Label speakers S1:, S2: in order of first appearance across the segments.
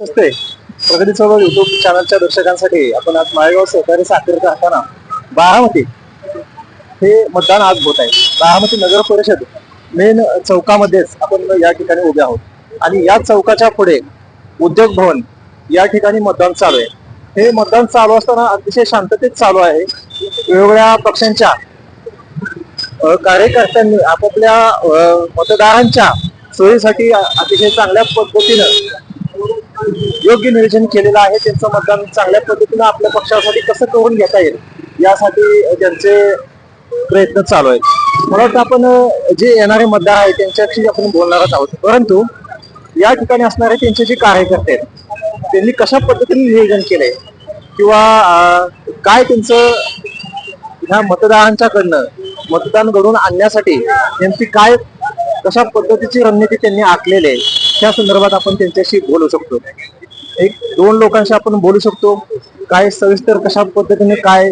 S1: असते प्रगती चौक युट्यूब चॅनलच्या दर्शकांसाठी आपण आज माळेगाव सहकारी साखर कारखाना बारामती हे मतदान आज होत आहे. बारामती नगर परिषद मेन चौकामध्येच आपण या ठिकाणी उभे आहोत. आणि या चौकाच्या पुढे उद्योग भवन या ठिकाणी मतदान चालू आहे. हे मतदान चालू असताना अतिशय शांततेत चालू आहे. वेगवेगळ्या पक्षांच्या कार्यकर्त्यांनी आपापल्या मतदारांच्या सोयीसाठी अतिशय चांगल्या पद्धतीनं योग्य नियोजन केलेलं आहे. त्यांचं मतदान चांगल्या पद्धतीनं आपल्या पक्षासाठी कसं करून घेता येईल यासाठी त्यांचे प्रयत्न चालू आहेत. मला वाटतं आपण जे येणारे मतदार आहेत त्यांच्याशी आपण बोलणारच आहोत. परंतु या ठिकाणी असणारे त्यांचे जे कार्यकर्ते आहेत त्यांनी कशा पद्धतीने नियोजन केलंय? किंवा काय त्यांचं ह्या मतदारांच्याकडनं मतदान घडवून आणण्यासाठी नेमकी काय कशा पद्धतीची रणनीती त्यांनी आखलेली आहे त्या संदर्भात आपण त्यांच्याशी बोलू शकतो. एक दोन लोकांशी आपण बोलू शकतो. काय सविस्तर कशा पद्धतीने काय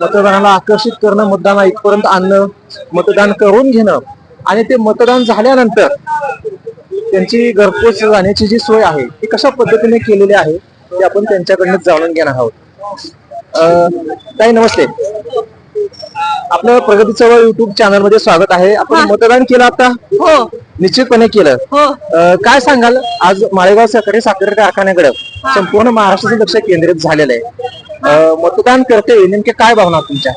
S1: मतदानाला आकर्षित करणं मतदान इथपर्यंत आणणं मतदान करून घेणं आणि ते मतदान झाल्यानंतर त्यांची घरपोच जाण्याची जी सोय आहे ती कशा पद्धतीने केलेली आहे ते आपण त्यांच्याकडनं जाणून घेणार आहोत. अं, ताई नमस्ते. आपलं प्रगती चळवळ युट्यूब चॅनलमध्ये स्वागत आहे. आपण मतदान केलं आता?
S2: हो.
S1: निश्चितपणे केलं.
S2: हो.
S1: अं, काय सांगाल? आज माळेगाव सहकारी साखर कारखान्याकडे संपूर्ण महाराष्ट्राचं लक्ष केंद्रित झालेलं आहे. अं, मतदान करते नेमके काय भावना तुमच्या?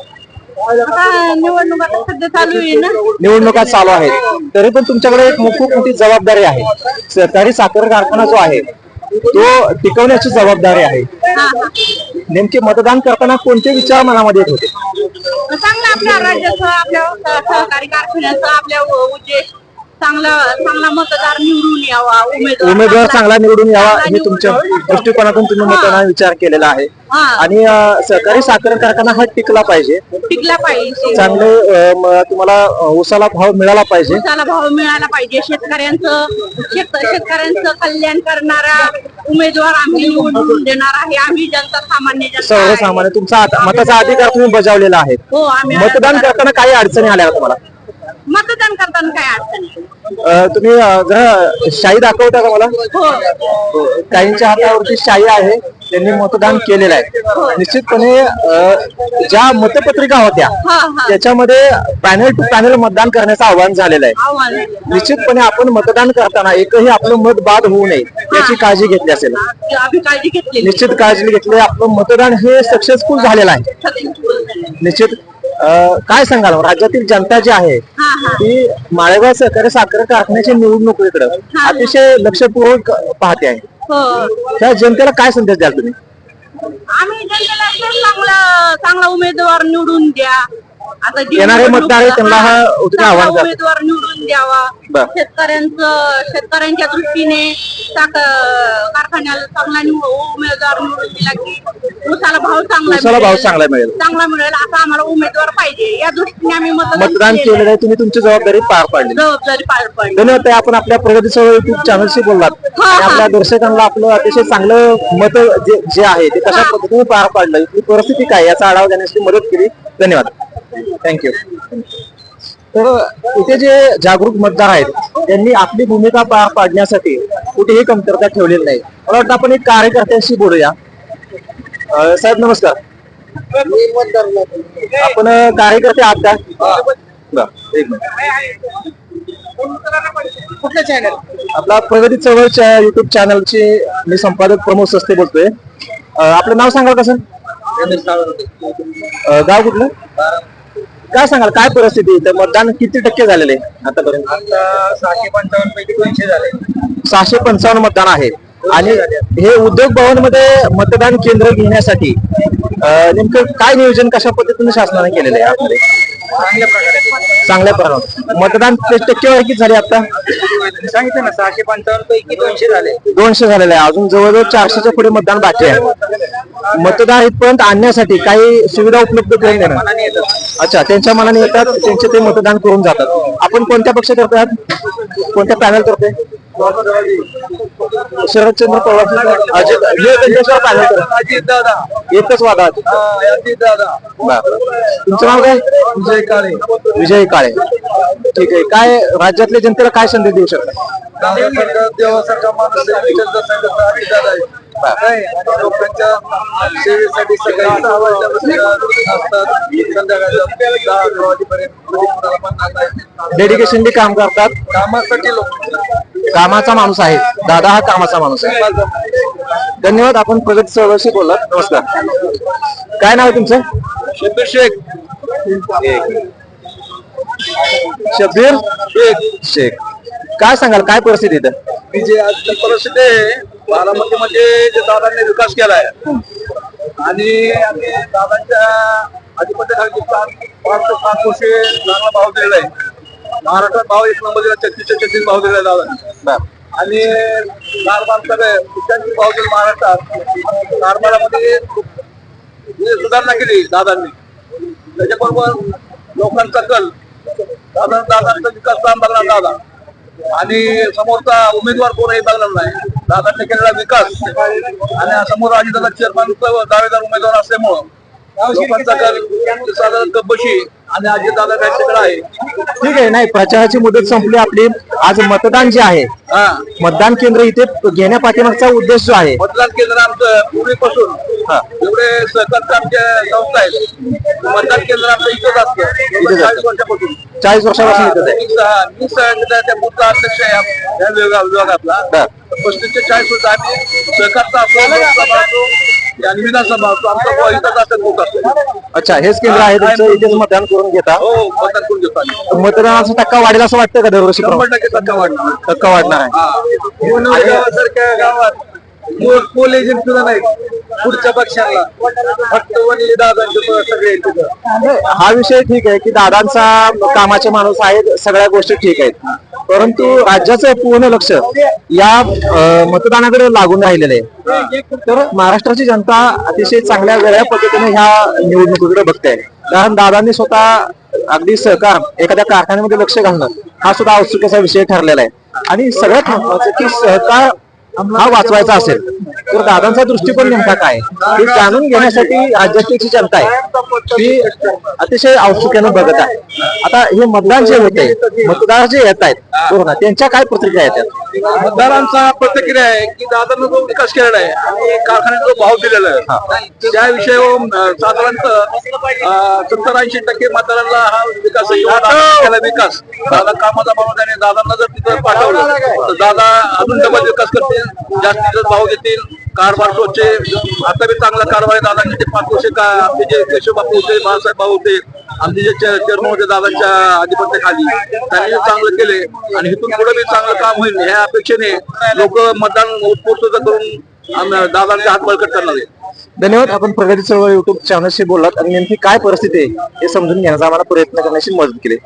S2: आता निवडणूक सध्या चालू आहे ना?
S1: निवडणुका चालू आहेत. तरी पण तुमच्याकडे एक मो- खूप मोठी जबाबदारी आहे. सहकारी साखर कारखाना जो आहे तो टिकवण्याची जबाबदारी आहे.
S2: हा, हा.
S1: नेमके मतदान करताना कोणते विचार मनामध्ये येत होते?
S2: चांगलं आपल्या राज्याचं आपल्या सह- सहकारी कारखान्याचं आपल्या उ- उद्देश चांगला चांगला मतदार निवडून यावा उमेदवार
S1: उमेदवार चांगला निवडून यावा हे तुमच्या दृष्टिकोनातून तुम्ही मतदान विचार केलेला आहे. आणि सहकारी साखर कारखाना हा टिकला पाहिजे.
S2: टिकला पाहिजे.
S1: चांगले तुम्हाला अं, ऊसाला भाव मिळाला पाहिजे.
S2: ऊसाला भाव मिळाला पाहिजे. शेतकऱ्यांचं शेत- शेतकऱ्यांचं कल्याण करणारा उमेदवार आम्ही निवडून देणार आहे. आम्ही जनता सामान्य.
S1: सर्वसामान्य तुमचा मताचा अधिकार तुम्ही बजावलेला आहे.
S2: हो
S1: मतदान करताना काही अडचणी आल्या तुम्हाला?
S2: मतदान करताना काय अडचण.
S1: अं, तुम्ही अं, जरा शाही दाखवता का मला?
S2: हो.
S1: काहींच्या हातावरती शाही आहे. त्यांनी मतदान केलेलं आहे. निश्चितपणे अं, ज्या मतपत्रिका होत्या
S2: हा हा.
S1: त्याच्यामध्ये पॅनल टू पॅनल मतदान करण्याचं आवाहन झालेलं आहे.
S2: आव्हान
S1: निश्चितपणे आपण मतदान करताना एकही आपलं मत बाद होऊ नये याची काळजी घेतली असेल.
S2: आम्ही काळजी घेतलेली
S1: निश्चित काळजी घेतली आपलं मतदान हे सक्सेसफुल झालेलं आहे. निश्चित काय सांगाल? राज्यातील जनता जी आहे ती माळेगाव सहकारी साखर कारखान्याच्या निवडणुकीकडे अतिशय लक्षपूर्वक पाहते आहे.
S2: हो.
S1: त्या जनतेला काय संदेश द्याल तुम्ही?
S2: आम्ही जनतेला चांगला चांगला उमेदवार निवडून द्या. आता
S1: येणारे मतदार त्यांना हा आव्हान.
S2: उमेदवार निवडून द्यावा. शेतकऱ्यांचं शेतकऱ्यांच्या दृष्टीने कारखान्याला चांगला निव- उमेदवार निवडून दिला की ऊसाला भाव चांगला
S1: ऊसाला भाव
S2: मिळेल.
S1: चांगला मिळेल.
S2: चांगला मिळेल असा आम्हाला उमेदवार पाहिजे. या दृष्टीने आम्ही
S1: मतदान
S2: केलेलं आहे.
S1: तुम्ही तुमची जबाबदारी पार पाडली.
S2: जबाबदारी पार पडली.
S1: धन्यवाद आपण आपल्या प्रगतीचं युट्यूब चॅनलशी बोललात.
S2: हा,
S1: आणि
S2: हा.
S1: आपल्या दर्शकांना आपलं अतिशय चांगलं मत जे जे आहे ते कशा पद्धतीने पार पाडलं इथली परिस्थिती काय याचा आढावा घेण्यासाठी मदत केली. धन्यवाद. थँक्यू तर इथे जे जागरूक मतदार आहेत त्यांनी आपली भूमिका पार पाडण्यासाठी कुठेही कमतरता ठेवलेली नाही. मला वाटतं आपण एक कार्यकर्त्यांशी बोलूया. अं, साहेब नमस्कार. आपण अं, कार्यकर्ते आहात का? बरं, एक मिनिट.
S2: कुठलं चॅनल
S1: आपला प्रगती चळवळच्या युट्यूब चॅनलचे मी संपादक प्रमोद सस्ते बोलतोय. अं, आपलं नाव सांगाल कसं गाव कुठलं? काय सांगाल? काय परिस्थिती आहे? इथं मतदान किती टक्के झालेले आहे आतापर्यंत?
S3: सहाशे पंचावन्न पैकी दोनशे झाले.
S1: सहाशे पंचावन्न मतदान आहे. आणि हे उद्योग भवनमध्ये मतदान केंद्र घेण्यासाठी नेमकं काय नियोजन कशा पद्धतीने शासनाने केलेलं आहे आतमध्ये
S3: चांगल्या प्रकारे.
S1: चांगल्या मतदान टक्केवारी किती झाली आता?
S3: सांगितलं ना सहाशे पंचावन्न पैकी दोनशे झाले.
S1: दोनशे झालेलं आहे. अजून जवळजवळ चारशेच्या पुढे मतदान बाकी आहे. मतदार इथपर्यंत आणण्यासाठी काही सुविधा उपलब्ध करून देणं
S3: मनाने येतात.
S1: अच्छा त्यांच्या मनाने येतात त्यांचे ते मतदान करून जातात. आपण कोणत्या पक्षातर्फे आहात कोणत्या पॅनल तर्फे शरदचंद्र पवार अजित हे त्यांच्याशिवाय पॅनल तर्फे
S3: अजित दादा.
S1: एकच वादात
S3: अजित दादा.
S1: तुमचं नाव काय?
S3: विजय काळे.
S1: विजय काळे. ठीक आहे. काय राज्यातल्या जनतेला काय संदेश देऊ शकता?
S4: देवासारखा माणूस आहे, विठ्ठल दादासारखा अधिकार आहे. काय? लोकांच्या सेवेसाठी सकाळी सहा वाजल्यापासून असतात. संध्याकाळच्या दहा अकरा वाजेपर्यंत कधी कोणाला म्हणणार नाही.
S1: डेडिकेशनली काम करतात.
S4: कामासाठी लोक
S1: कामाचा माणूस आहे. दादा हा कामाचा माणूस आहे. धन्यवाद आपण प्रगती चळवळशी बोललात. नमस्कार. काय नाव आहे तुमचं?
S4: शब्बीर शेख.
S1: शब्बीर? शेख. शेख. काय सांगाल? काय परिस्थिती इथं?
S4: की जे आज परिस्थिती आहे बारामतीमध्ये जे दादांनी विकास केलाय आणि आम्ही दादांच्या अधिपत्याखाली पाच पाच ते पाच वर्षे चांगला भाव दिलेला आहे. महाराष्ट्रात भाव एक नंबर दिला छत्तीस छत्तीस भाव दिला दादा आणि कारभार सगळे शिक्षणाचे महाराष्ट्रात. कारभारामध्ये सुधारणा केली दादांनी. त्याच्याबरोबर लोकांचा कल. दादा दादांचा विकास काम बघणार दादा. आणि समोरचा उमेदवार कोणही बघणार नाही. दादांनी केलेला विकास. आणि समोर अजितदादा चेअरमॅन दावेदार उमेदवार असल्यामुळं लोकांचा कल साधारण कब्बशी आणि अजितदादा काय तिकडे आहे.
S1: ठीक आहे नाही प्रचाराची मुदत संपली आपली. आज मतदान जे आहे
S4: हा.
S1: मतदान केंद्र इथे घेण्यापाठीमागचा उद्देश जो आहे.
S4: मतदान केंद्र आमचं पूर्वीपासून
S1: हा.
S4: एवढे सहकारच्या आमच्या संस्था आहेत. मतदान केंद्र आमचं इथंच असतं. चाळीस वर्षापासून.
S1: चाळीस वर्षापासून इथं आहे.
S4: मी सहा- मी सहा- त्या अध्यक्ष आहे या- या विभागा- विभागातला.
S1: बर.
S4: पस्तीस ते चाळीस वर्ष आम्ही सहकारचा असो लोकसभा असो आणि विधानसभा असो आमचा बुवा इथंच असतात बुथ असतो
S1: अच्छा हेच केंद्र आहे तुमचं इथेच मतदान करून घेता?
S4: हो मतदान करून
S1: मतदानाचा टक्का वाढेल असं वाटतं का दरवर्षी
S4: शंभर टक्के टक्का वाढणार.
S1: टक्का वाढणार आहे.
S4: हा. गावासारख्या गावात पोल- पोल एजंट सुद्धा नाही. पुढच्या पक्षाला फक्त वनली दादांचे सगळे आहेत तिथं.
S1: हा विषय ठीक आहे की दादांचा कामाचे माणूस आहेत सगळ्या गोष्टी ठीक आहेत. परंतु राज्याचं पूर्ण लक्ष या मतदानाकडे लागून राहिलेलं आहे. तर महाराष्ट्राची जनता अतिशय चांगल्या वेगळ्या पद्धतीने ह्या निवडणुकीकडे बघते. कारण दादांनी स्वतः अगदी सहकार एखाद्या कारखान्यामध्ये लक्ष घालणं हा सुद्धा औत्सुक्याचा विषय ठरलेला आहे. आणि सगळ्यात महत्वाचं की सहकार हा वाचवायचा असेल. तर दादांचा दृष्टिकोन नेमका काय? हे जाणून घेण्यासाठी राज्याची जी जनता आहे. ती अतिशय औत्सुक्यानं बघत आहे. आता हे मतदान जे होते मतदार जे येत आहेत बरोबर ना त्यांच्या काय प्रतिक्रिया येतात?
S4: मतदारांचा प्रतिक्रिया आहे की दादांना जो विकास केलेला आहे आणि कारखान्याचा जो भाव दिलेला आहे त्या विषयावर साधारणतः सत्तर ऐंशी टक्के मतदारांना हा विकास विकास. दादा कामाचा आहे आणि दादांना जर तिथं पाठवलं तर दादा अजून डबल विकास करतील. जास्तीत जास्त भाव घेतील. कारभार स्वच्छ आता बी चांगला कारभार आहे दादांचे ते पाच वर्ष का आमचे जे केशव बापू होते बाळासाहेब भाऊ होते आमचे जे चेअरमन होते दादांच्या आधिपत्याखाली त्यांनी चांगलं केले आणि इथून पुढे बी चांगलं काम होईल ह्या अपेक्षेने लोक मतदान उत्स्फूर्त करून दादांचे हात बळकट करणार आहे
S1: धन्यवाद. आपण प्रगती चळवळ युट्यूब चॅनलशी बोललात आणि नेमकी काय परिस्थिती आहे हे समजून घेण्याचा आम्हाला प्रयत्न करण्याची मदत केली.